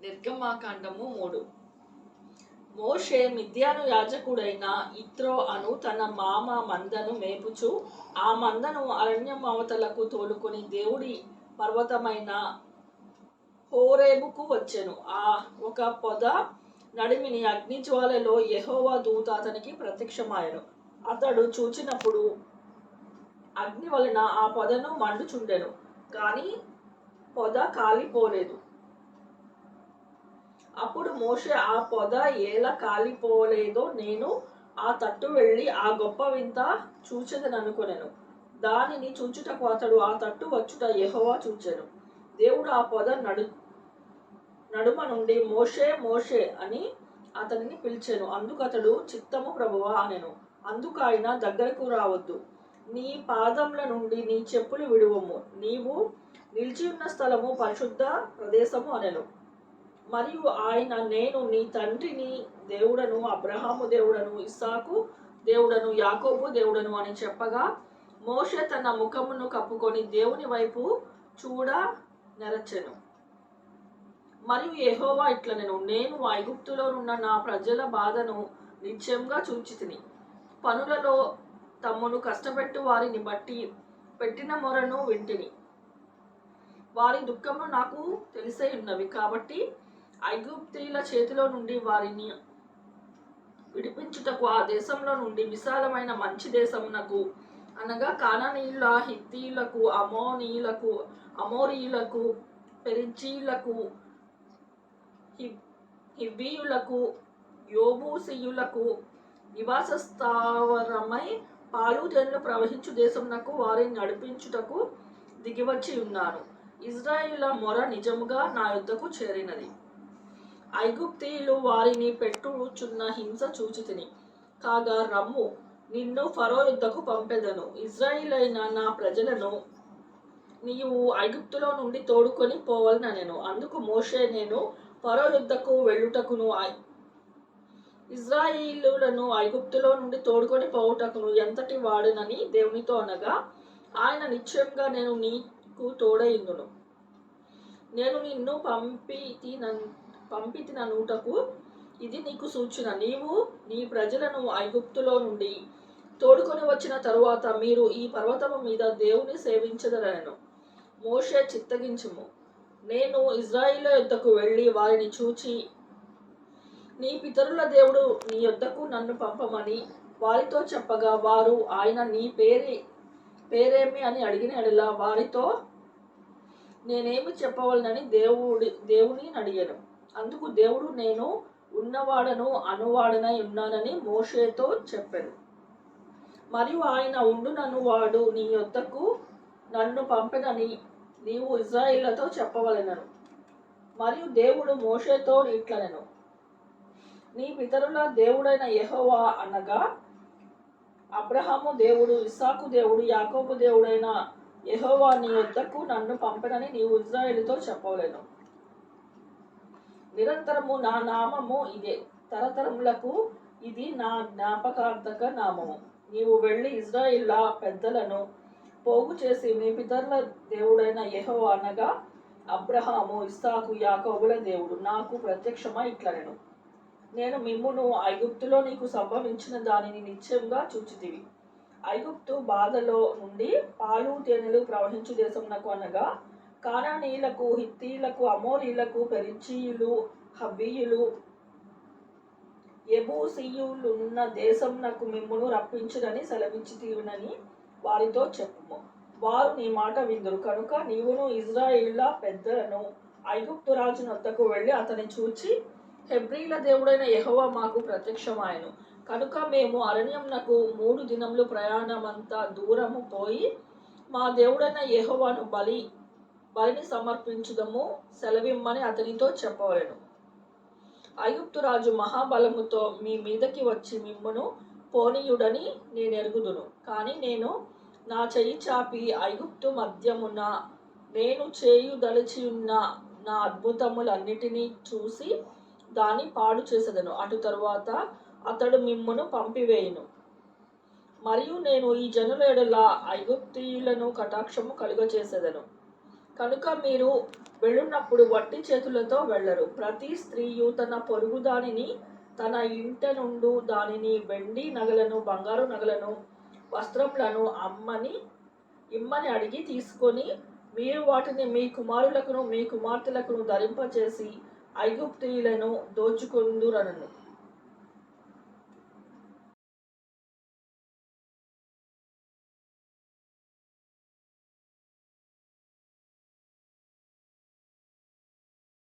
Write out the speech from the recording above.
నిర్గమాకాండము మూడు. మోషే మిథ్యాను యాజకుడైన ఇత్రో అను తన మామ మందను మేపుచు ఆ మందను అరణ్యం అవతలకు తోలుకొని దేవుడి పర్వతమైన హోరేబుకు వచ్చెను. ఆ ఒక పొద నడిమిని అగ్నిజ్వాలలో యహోవా దూత అతనికి ప్రత్యక్షమాయను. అతడు చూచినప్పుడు అగ్ని వలన ఆ పొదను మండుచుండెను కానీ పొద కాలిపోలేదు. అప్పుడు మోషే ఆ పొద ఎలా కాలిపోలేదో నేను ఆ తట్టు వెళ్ళి ఆ గొప్ప వింత చూచెదననుకొనెను దానిని చూచుటకు అతడు ఆ తట్టు వచ్చుట ఎహోవా చూచెను. దేవుడు ఆ పొద నడు నడుమ నుండి మోషే మోషే అని అతనిని పిలిచెను. అందుకు అతడు చిత్తము ప్రభువా అనెను. అందుకు ఆయన దగ్గరకు రావద్దు. నీ పాదముల నుండి నీ చెప్పులు విడువము. నీవు నిలిచి ఉన్న స్థలము పరిశుద్ధ ప్రదేశము అనెను. మరియు ఆయన నేను నీ తండ్రిని దేవుడను అబ్రహాము దేవుడను ఇస్సాకు దేవుడను యాకోబు దేవుడను అని చెప్పగా మోషే తన ముఖమును కప్పుకొని దేవుని వైపు చూడ నెరచెను. మరియు ఏహోవా ఇట్ల నేను నేను ఐగుప్తులో ఉన్న నా ప్రజల బాధను నిశ్చయంగా చూచితిని. పనులలో తమ్మును కష్టపెట్టు వారిని బట్టి పెట్టిన మొరను వింటిని. వారి దుఃఖము నాకు తెలిసే ఉన్నవి కాబట్టి ఐగుప్తీల చేతిలో నుండి వారిని విడిపించుటకు ఆ దేశంలో నుండి విశాలమైన మంచి దేశమునకు అనగా కాననీయుల హిత్తీలకు అమోనీయులకు అమోరీయులకు పెరిచీలకు హివ్- హివ్వీయులకు యోబూసియులకు నివాస స్థావరమై పాలు జన్లు ప్రవహించు దేశమునకు వారిని నడిపించుటకు దిగివచ్చి ఉన్నాను ఇజ్రాయిల మొర నిజముగా నా యుద్ధకు చేరినది. ఐగుప్తీయులు వారిని పెట్టుచున్న హింస చూచితిని. కాగా రమ్ము నిన్ను ఫరో యుద్ధకు పంపెదను. ఇజ్రాయిలైన నా ప్రజలను నీవు ఐగుప్తులో నుండి తోడుకొని పోవలనెను అందుకు మోషే నేను ఫరో యుద్ధకు వెళ్ళుటకును ఇజ్రాయిలులను ఐగుప్తులో నుండి తోడుకొని పోవుటకును ఎంతటి వాడునని దేవునితో అనగా ఆయన నిశ్చయంగా నేను నీకు తోడైందును నేను నిన్ను పంపితి పంపితి నూటకు ఇది నీకు సూచన. నీవు నీ ప్రజలను ఐగుప్తులో నుండి తోడుకొని వచ్చిన తరువాత మీరు ఈ పర్వతము మీద దేవుని సేవించదరనను మోషే చిత్తగించుము. నేను ఇజ్రాయిల్ యొద్దకు వెళ్ళి వారిని చూచి నీ పితరుల దేవుడు నీ యొద్దకు నన్ను పంపమని వారితో చెప్పగా వారు ఆయన నీ పేరే పేరేమి అని అడిగిన ఎడలా వారితో నేనేమి చెప్పవలనని దేవుడి దేవుని అడిగాను అందుకు దేవుడు నేను ఉన్నవాడను అనువాడనై ఉన్నానని మోషేతో చెప్పాను. మరియు ఆయన ఉండునను వాడు నీ యొద్దకు నన్ను పంపెనని నీవు ఇజ్రాయిళ్ళతో చెప్పవలెనను. మరియు దేవుడు మోషేతో ఇట్లనెను. నీ పితరుల దేవుడైన యెహోవా అనగా అబ్రహాము దేవుడు ఇస్సాకు దేవుడు యాకోబు దేవుడైన యహోవా నీ యొద్దకు నన్ను పంపడని నీవు ఇజ్రాయేలుతో చెప్పవలేను. నిరంతరము నా నామము ఇదే. తరతరములకు ఇది నా జ్ఞాపకార్థక నామము. నీవు వెళ్ళి ఇజ్రాయిల్లా పెద్దలను పోగు చేసి మీ పితరుల దేవుడైన యహో అనగా అబ్రహాము ఇస్సాకు యాకోబుల దేవుడు. నాకు ప్రత్యక్షమా ఇట్లనెను నేను మిమ్మును ఐగుప్తులో నీకు సంభవించిన దానిని నిశ్చయంగా చూచితివి. ఐగుప్తు బాధలో నుండి పాలు తేనెలు ప్రవహించు దేశమునకు అనగా కానానీయులకు హిత్తీలకు అమోరీలకు పెరిచీయులు హబ్బీయులు ఎబూసీయులున్న దేశమునకు మిమ్మును రప్పించునని సెలవిచ్చితీవునని వారితో చెప్పుము. వారు నీ మాట విందురు. కనుక నీవును ఇజ్రాయిల్ల పెద్దలను ఐగుప్తు రాజు నొద్దకు వెళ్ళి అతని చూచి హెబ్రీల దేవుడైన యహోవా మాకు ప్రత్యక్షమాయను. కనుక మేము అరణ్యంనకు మూడు దినములు ప్రయాణమంతా దూరము పోయి మా దేవుడైన యహోవాను బలి బలిని సమర్పించుదము సెలవిమ్మని అతనితో చెప్పవలను. ఐగుప్తు రాజు మహాబలముతో మీ మీదకి వచ్చి మిమ్మును పోనీయుడని నేను ఎరుగుదును కానీ నేను నా చెయ్యి చాపి ఐగుప్తు మధ్యమున నేను చేయుదలిచి ఉన్న నా అద్భుతములన్నిటినీ చూసి దాన్ని పాడు చేసేదను. అటు తరువాత అతడు మిమ్మును పంపివేయును. మరియు నేను ఈ జనుల ఎడల ఐగుప్తీయులను కటాక్షము కలుగ చేసేదను కనుక మీరు వెళ్ళున్నప్పుడు వట్టి చేతులతో వెళ్ళరు. ప్రతి స్త్రీయు తన పొరుగు దానిని తన ఇంట నుండు దానిని వెండి నగలను బంగారు నగలను వస్త్రములను అమ్మని ఇమ్మని అడిగి తీసుకొని మీరు వాటిని మీ కుమారులకును మీ కుమార్తెలకును ధరింపచేసి ఐగుప్తీయులను దోచుకుందురనను.